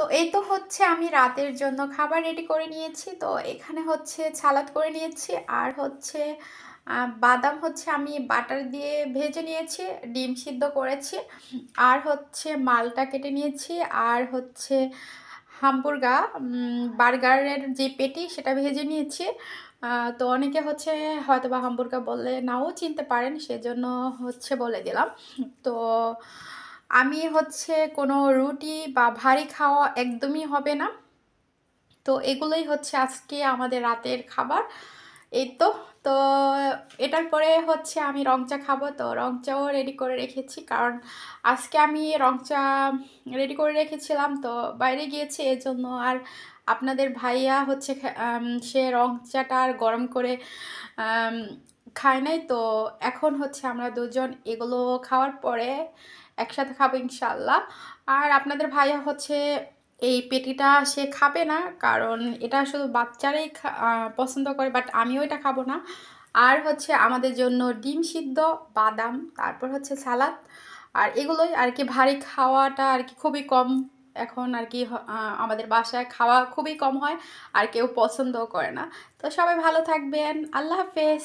তো এই তো হচ্ছে আমি রাতের জন্য খাবার রেডি করে নিয়েছি। তো এখানে হচ্ছে সালাদ করে নিয়েছি। আর হচ্ছে বাদাম হচ্ছে আমি বাটার দিয়ে ভেজে নিয়েছি, ডিম সিদ্ধ করেছি। আর হচ্ছে মালটা কেটে নিয়েছি। আর হচ্ছে হামবুর্গা বার্গারের যে পেটি সেটা ভেজে নিয়েছি। তো অনেকে হচ্ছে হয়তো বা হামবুর্গা বললে নাও চিনতে পারেন, সেজন্য হচ্ছে বলে দিলাম। তো আমি হচ্ছে কোনো রুটি বা ভারী খাওয়া একদমই হবে না। তো এগুলোই হচ্ছে আজকে আমাদের রাতের খাবার। এই তো তো এটার পরে হচ্ছে আমি রং চা খাব। তো রং চাও রেডি করে রেখেছি, কারণ আজকে আমি রং চা রেডি করে রেখেছিলাম, তো বাইরে গিয়েছি এর জন্য আর আপনাদের ভাইয়া হচ্ছে সে রং চাটা আর গরম করে খায় নাই। তো এখন হচ্ছে আমরা দুজন এগুলো খাওয়ার পরে একসাথে খাব ইনশাল্লাহ আর আপনাদের ভাইয়া হচ্ছে এই পেটিটা সে খাবে না, কারণ এটা শুধু বাচ্চারাই পছন্দ করে বাট আমিও এটা খাব না। আর হচ্ছে আমাদের জন্য ডিম সিদ্ধ, বাদাম, তারপর হচ্ছে সালাদ, আর এগুলোই আর কি ভারী খাওয়াটা আর কি খুবই কম। এখন আর কি আমাদের বাসায় খাওয়া খুবই কম হয়, আর কেউ পছন্দও করে না। তো সবাই ভালো থাকবেন, আল্লাহ হাফেজ।